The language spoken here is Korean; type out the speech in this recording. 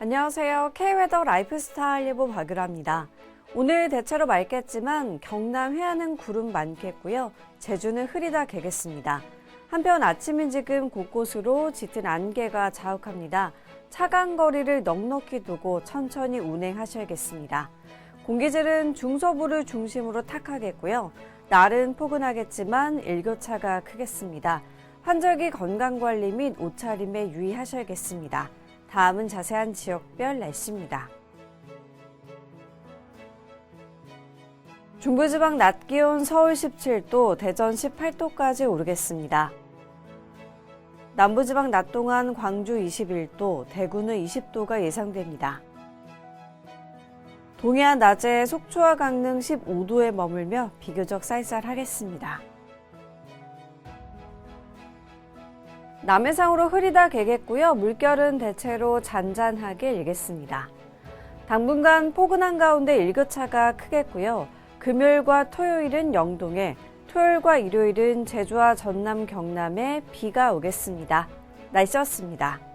안녕하세요. K웨더 라이프스타일 예보 박유라입니다. 오늘 대체로 맑겠지만 경남 해안은 구름 많겠고요. 제주는 흐리다 개겠습니다. 한편 아침인 지금 곳곳으로 짙은 안개가 자욱합니다. 차간 거리를 넉넉히 두고 천천히 운행하셔야겠습니다. 공기질은 중서부를 중심으로 탁하겠고요. 날은 포근하겠지만 일교차가 크겠습니다. 환절기 건강관리 및 옷차림에 유의하셔야겠습니다. 다음은 자세한 지역별 날씨입니다. 중부지방 낮 기온 서울 17도, 대전 18도까지 오르겠습니다. 남부지방 낮 동안 광주 21도, 대구는 20도가 예상됩니다. 동해안 낮에 속초와 강릉 15도에 머물며 비교적 쌀쌀하겠습니다. 남해상으로 흐리다 개겠고요. 물결은 대체로 잔잔하게 일겠습니다. 당분간 포근한 가운데 일교차가 크겠고요. 금요일과 토요일은 영동에, 토요일과 일요일은 제주와 전남, 경남에 비가 오겠습니다. 날씨였습니다.